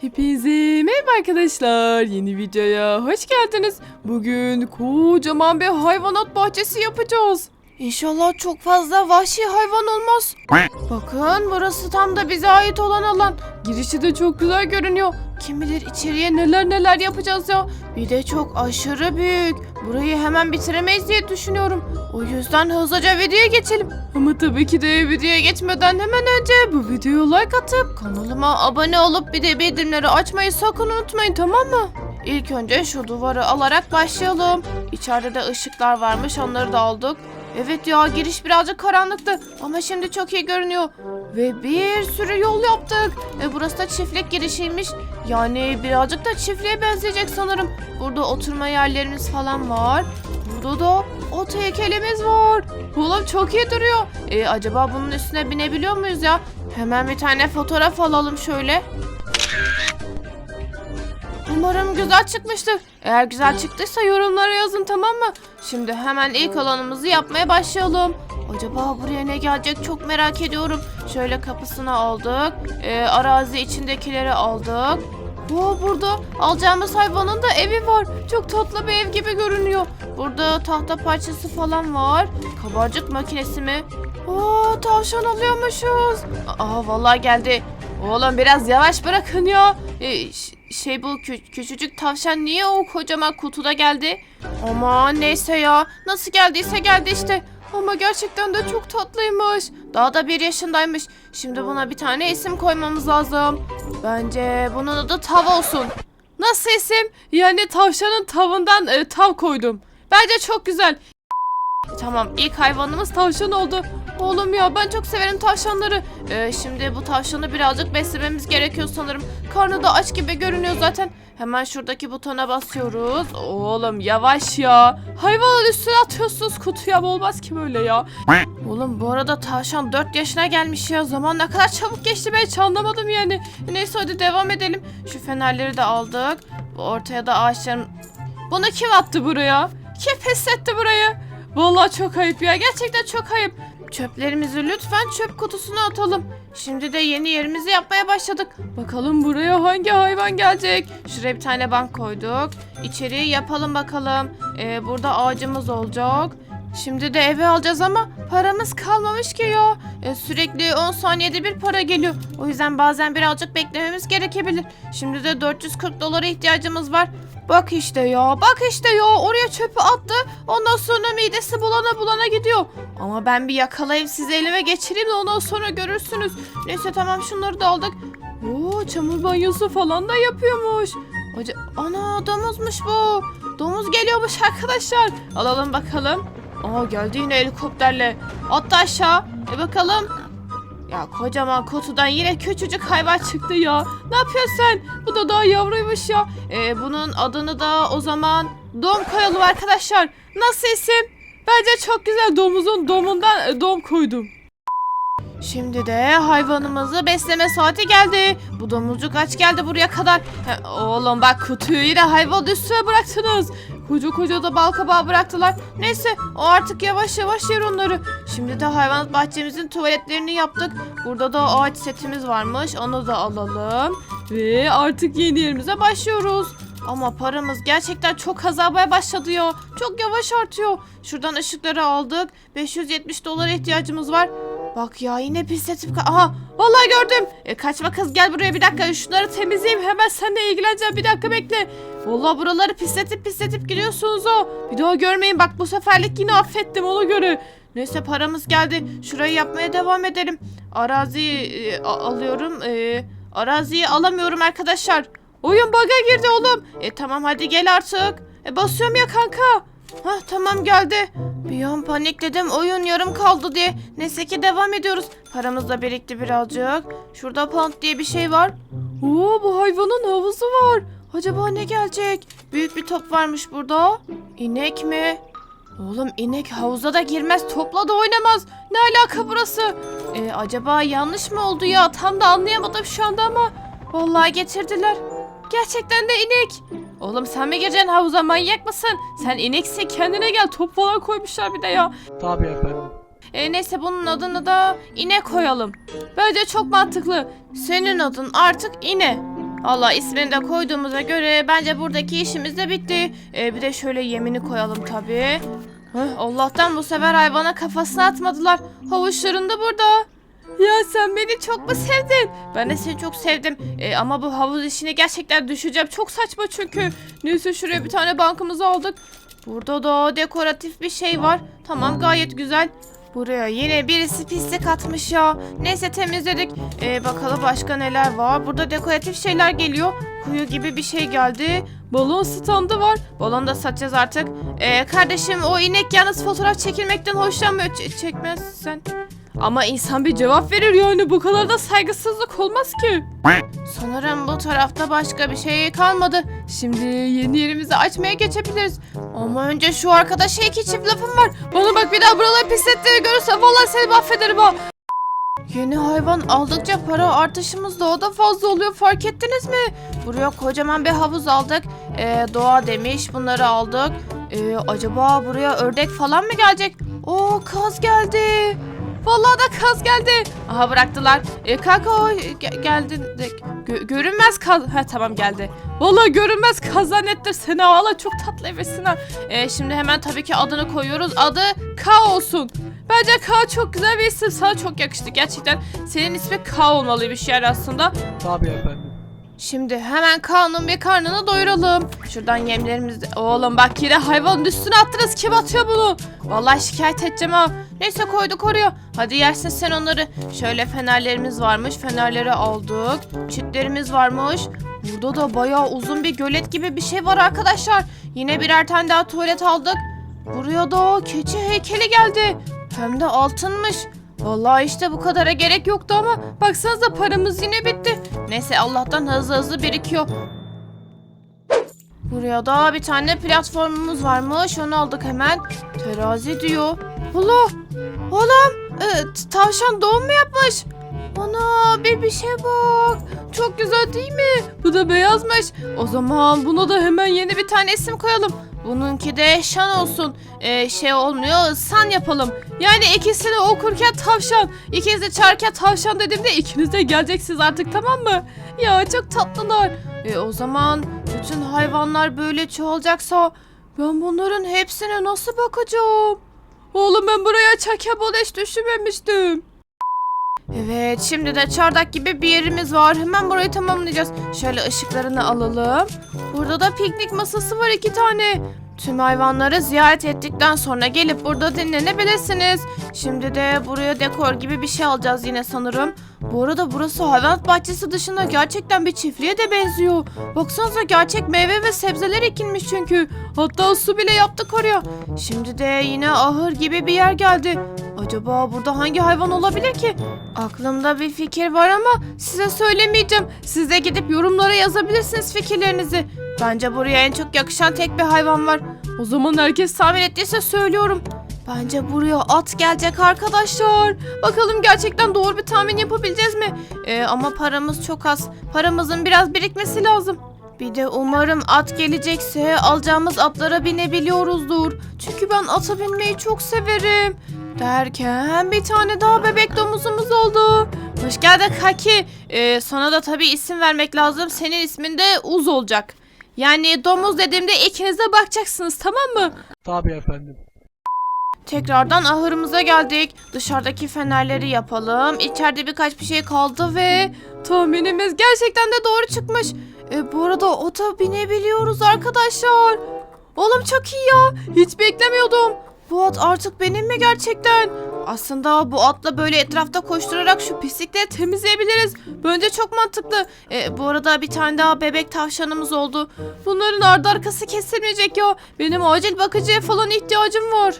Hepinize merhaba arkadaşlar. Yeni videoya hoş geldiniz. Bugün kocaman bir hayvanat bahçesi yapacağız. İnşallah çok fazla vahşi hayvan olmaz. Bakın burası tam da bize ait olan alan. Girişi de çok güzel görünüyor. Kim bilir içeriye neler neler yapacağız ya. Bir de çok aşırı büyük. Burayı hemen bitiremeyiz diye düşünüyorum. O yüzden hızlıca videoya geçelim. Ama tabii ki de videoya geçmeden hemen önce bu videoya like atıp kanalıma abone olup bir de bildirimleri açmayı sakın unutmayın tamam mı? İlk önce şu duvarı alarak başlayalım. İçeride de ışıklar varmış onları da aldık. Evet ya giriş birazcık karanlıktı ama şimdi çok iyi görünüyor. Ve bir sürü yol yaptık. E, burası da çiftlik girişiymiş. Yani birazcık da çiftliğe benzeyecek sanırım. Burada oturma yerlerimiz falan var. Burada da ot heykelimiz var. Oğlum çok iyi duruyor. E, acaba bunun üstüne binebiliyor muyuz ya? Hemen bir tane fotoğraf alalım şöyle. Umarım güzel çıkmıştır. Eğer güzel çıktıysa yorumlara yazın tamam mı? Şimdi hemen ilk alanımızı yapmaya başlayalım. Acaba buraya ne gelecek çok merak ediyorum. Şöyle kapısını aldık. Ee, arazi içindekileri aldık. Oo, burada alacağımız hayvanın da evi var. Çok tatlı bir ev gibi görünüyor. Burada tahta parçası falan var. Kabarcık makinesi mi? Oo, tavşan alıyormuşuz. Aa vallahi geldi. Oğlum biraz yavaş bırakın ya. Ş- şey bu kü- küçücük tavşan niye o kocaman kutuda geldi? Aman neyse ya. Nasıl geldiyse geldi işte. Ama gerçekten de çok tatlıymış. Daha da bir yaşındaymış. Şimdi buna bir tane isim koymamız lazım. Bence bunun adı Tav olsun. Nasıl isim? Yani tavşanın tavından e, tav koydum. Bence çok güzel. Tamam ilk hayvanımız tavşan oldu. Oğlum ya ben çok severim tavşanları. Ee, şimdi bu tavşanı birazcık beslememiz gerekiyor sanırım. Karnı da aç gibi görünüyor zaten. Hemen şuradaki butona basıyoruz. Oğlum yavaş ya. Hayvanın üstüne atıyorsunuz kutuya olmaz ki böyle ya. Oğlum bu arada tavşan 4 yaşına gelmiş ya. Zaman ne kadar çabuk geçti ben hiç anlamadım yani. Neyse hadi devam edelim. Şu fenerleri de aldık. Bu ortaya da ağaçların... Bunu kim attı buraya? Kim pes etti burayı? Vallahi çok ayıp ya. Gerçekten çok ayıp. Çöplerimizi lütfen çöp kutusuna atalım. Şimdi de yeni yerimizi yapmaya başladık. Bakalım buraya hangi hayvan gelecek? Şuraya bir tane bank koyduk. İçeriye yapalım bakalım. Ee, burada ağacımız olacak. Şimdi de eve alacağız ama paramız kalmamış ki ya. Ee, sürekli 10 saniyede bir para geliyor. O yüzden bazen birazcık beklememiz gerekebilir. Şimdi de 440 dolara ihtiyacımız var. Bak işte ya, bak işte ya. Oraya çöpü attı. Ondan sonra midesi bulana bulana gidiyor. Ama ben bir yakalayıp sizi elime geçireyim de ondan sonra görürsünüz. Neyse tamam şunları da aldık. Oo çamur banyosu falan da yapıyormuş. Hoca ana domuzmuş bu. Domuz geliyormuş arkadaşlar. Alalım bakalım. Aa geldi yine helikopterle. Atla aşağı. E bakalım. Ya kocaman kutudan yine küçücük hayvan çıktı ya. Ne yapıyorsun sen? Bu da daha yavruymuş ya. E, bunun adını da o zaman Dom koyalım arkadaşlar. Nasıl isim? Bence çok güzel domuzun domundan e, dom koydum. Şimdi de hayvanımızı besleme saati geldi. Bu domuzcuk aç geldi buraya kadar. He, oğlum bak kutuyu yine hayvan üstüne bıraktınız. Koca koca da bal kabağı bıraktılar. Neyse o artık yavaş yavaş yer onları. Şimdi de hayvanat bahçemizin tuvaletlerini yaptık. Burada da ağaç setimiz varmış. Onu da alalım. Ve artık yeni yerimize başlıyoruz. Ama paramız gerçekten çok azalmaya başladı ya. Çok yavaş artıyor. Şuradan ışıkları aldık. 570 dolara ihtiyacımız var. Bak ya yine pisletip... Aha vallahi gördüm. E, kaçma kız gel buraya bir dakika. Şunları temizleyeyim hemen seninle ilgileneceğim. Bir dakika bekle. Vallahi buraları pisletip pisletip gidiyorsunuz o. Bir daha görmeyin bak bu seferlik yine affettim ona göre. Neyse paramız geldi. Şurayı yapmaya devam edelim. Araziyi e, alıyorum. E, araziyi alamıyorum arkadaşlar. Oyun bug'a girdi oğlum. E tamam hadi gel artık. E basıyorum ya kanka. Hah tamam geldi. Bir an panikledim oyun yarım kaldı diye. Neyse ki devam ediyoruz. Paramız da birikti birazcık. Şurada pound diye bir şey var. Oo bu hayvanın havuzu var. Acaba ne gelecek? Büyük bir top varmış burada. İnek mi? Oğlum inek havuza da girmez topla da oynamaz. Ne alaka burası? E, acaba yanlış mı oldu ya? Tam da anlayamadım şu anda ama. Vallahi getirdiler. Gerçekten de inek. Oğlum sen mi gireceksin havuza manyak mısın? Sen ineksin kendine gel top falan koymuşlar bir de ya. Tabii efendim. E, neyse bunun adını da inek koyalım. Bence çok mantıklı. Senin adın artık ine. Allah ismini de koyduğumuza göre bence buradaki işimiz de bitti. Ee, bir de şöyle yemini koyalım tabii. Heh, Allah'tan bu sefer hayvana kafasını atmadılar. Havuçların da burada. Ya sen beni çok mu sevdin? Ben de seni çok sevdim. Ee, ama bu havuz işine gerçekten düşeceğim. Çok saçma çünkü. Neyse şuraya bir tane bankamızı aldık. Burada da dekoratif bir şey var. Tamam gayet güzel. Buraya yine birisi pislik atmış ya. Neyse temizledik. Ee, bakalım başka neler var. Burada dekoratif şeyler geliyor. Kuyu gibi bir şey geldi. Balon standı var. Balon da satacağız artık. Ee, kardeşim o inek yalnız fotoğraf çekilmekten hoşlanmıyor. Ç- çekmezsen. Ama insan bir cevap verir yani bu kadar da saygısızlık olmaz ki. Sanırım bu tarafta başka bir şey kalmadı. Şimdi yeni yerimizi açmaya geçebiliriz. Ama önce şu arkadaşa iki çift lafım var. Bana bak bir daha buraları pislettiğini görürsen vallahi seni mahvederim ha. Yeni hayvan aldıkça para artışımız daha da fazla oluyor fark ettiniz mi? Buraya kocaman bir havuz aldık. Ee, doğa demiş bunları aldık. Ee, acaba buraya ördek falan mı gelecek? Oo kaz geldi. Vallahi da kaz geldi. Aha bıraktılar. Ee, kanka o ge- geldin. de- gö- görünmez kaz. Ha tamam geldi. Vallahi görünmez kaz zannettir seni. Valla çok tatlı evesin ha. Ee, şimdi hemen tabii ki adını koyuyoruz. Adı K olsun. Bence K çok güzel bir isim. Sana çok yakıştı gerçekten. Senin ismi K olmalıymış yani aslında. Tabii efendim. Şimdi hemen Kaan'ın bir karnını doyuralım. Şuradan yemlerimizi... Oğlum bak yine hayvanın üstüne attınız. Kim atıyor bunu? Vallahi şikayet edeceğim ha. Neyse koyduk oraya. Hadi yersin sen onları. Şöyle fenerlerimiz varmış. Fenerleri aldık. Çitlerimiz varmış. Burada da bayağı uzun bir gölet gibi bir şey var arkadaşlar. Yine birer tane daha tuvalet aldık. Buraya da keçi heykeli geldi. Hem de altınmış. Vallahi işte bu kadara gerek yoktu ama baksanıza paramız yine bitti. Neyse Allah'tan hızlı hızlı birikiyor. Buraya da bir tane platformumuz varmış. Onu aldık hemen. Terazi diyor. Allah! Oğlum! e, tavşan doğum mu yapmış? Ana bir bir şey bak. Çok güzel değil mi? Bu da beyazmış. O zaman buna da hemen yeni bir tane isim koyalım. Bununki de şan olsun. E, şey olmuyor san yapalım. Yani ikisini okurken tavşan. İkinizi çağırırken tavşan dediğimde ikiniz de geleceksiniz artık tamam mı? Ya çok tatlılar. E, o zaman bütün hayvanlar böyle çoğalacaksa ben bunların hepsine nasıl bakacağım? Oğlum ben buraya hiç düşünmemiştim. Evet şimdi de çardak gibi bir yerimiz var. Hemen burayı tamamlayacağız. Şöyle ışıklarını alalım. Burada da piknik masası var iki tane. Tüm hayvanları ziyaret ettikten sonra gelip burada dinlenebilirsiniz. Şimdi de buraya dekor gibi bir şey alacağız yine sanırım. Bu arada burası hayvanat bahçesi dışında gerçekten bir çiftliğe de benziyor. Baksanıza gerçek meyve ve sebzeler ekilmiş çünkü. Hatta su bile yaptık oraya. Şimdi de yine ahır gibi bir yer geldi. Acaba burada hangi hayvan olabilir ki? Aklımda bir fikir var ama size söylemeyeceğim. Siz de gidip yorumlara yazabilirsiniz fikirlerinizi. Bence buraya en çok yakışan tek bir hayvan var. O zaman herkes tahmin ettiyse söylüyorum. Bence buraya at gelecek arkadaşlar. Bakalım gerçekten doğru bir tahmin yapabileceğiz mi? Ee, ama paramız çok az. Paramızın biraz birikmesi lazım. Bir de umarım at gelecekse alacağımız atlara binebiliyoruzdur. Çünkü ben ata binmeyi çok severim. Derken bir tane daha bebek domuzumuz oldu. Hoş geldin Kaki. Ee, sana da tabii isim vermek lazım. Senin ismin de Uz olacak. Yani domuz dediğimde ikiniz de bakacaksınız tamam mı? Tabii efendim. Tekrardan ahırımıza geldik. Dışarıdaki fenerleri yapalım. İçeride birkaç bir şey kaldı ve tahminimiz gerçekten de doğru çıkmış. E, bu arada ota binebiliyoruz arkadaşlar. Oğlum çok iyi ya. Hiç beklemiyordum. Bu at artık benim mi gerçekten? Aslında bu atla böyle etrafta koşturarak şu pislikleri temizleyebiliriz. Bence çok mantıklı. E, bu arada bir tane daha bebek tavşanımız oldu. Bunların ardı arkası kesilmeyecek ya. Benim acil bakıcıya falan ihtiyacım var.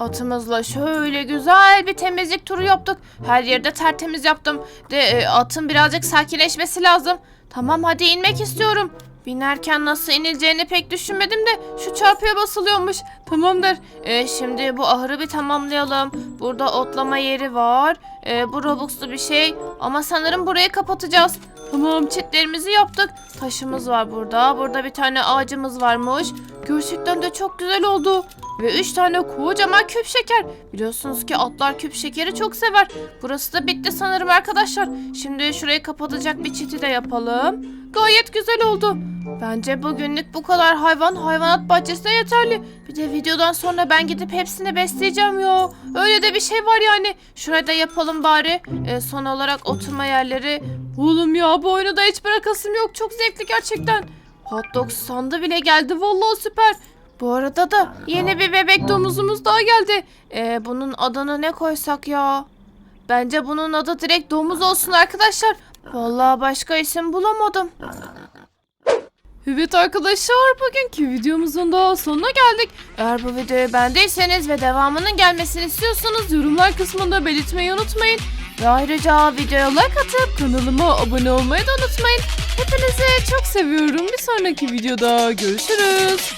Atımızla şöyle güzel bir temizlik turu yaptık. Her yerde tertemiz yaptım. De e, atın birazcık sakinleşmesi lazım. Tamam hadi inmek istiyorum. Binerken nasıl inileceğini pek düşünmedim de şu çarpıya basılıyormuş. Tamamdır. Ee, şimdi bu ahırı bir tamamlayalım. Burada otlama yeri var. Ee, bu robuxlu bir şey. Ama sanırım burayı kapatacağız. Tamam çitlerimizi yaptık. Taşımız var burada. Burada bir tane ağacımız varmış. Gerçekten de çok güzel oldu. Ve üç tane kocaman küp şeker. Biliyorsunuz ki atlar küp şekeri çok sever. Burası da bitti sanırım arkadaşlar. Şimdi şurayı kapatacak bir çiti de yapalım. Gayet güzel oldu. Bence bugünlük bu kadar hayvan hayvanat bahçesine yeterli. Bir de videodan sonra ben gidip hepsini besleyeceğim ya. Öyle de bir şey var yani. Şurayı da yapalım bari. Ee, son olarak oturma yerleri. Oğlum ya bu oyunu da hiç bırakasım yok. Çok zevkli gerçekten. Hot dog sandı bile geldi. Vallahi süper. Bu arada da yeni bir bebek domuzumuz daha geldi. Ee, bunun adını ne koysak ya? Bence bunun adı direkt domuz olsun arkadaşlar. Vallahi başka isim bulamadım. Evet arkadaşlar bugünkü videomuzun da sonuna geldik. Eğer bu videoyu beğendiyseniz ve devamının gelmesini istiyorsanız yorumlar kısmında belirtmeyi unutmayın. Ve ayrıca videoya like atıp kanalıma abone olmayı da unutmayın. Hepinizi çok seviyorum. Bir sonraki videoda görüşürüz.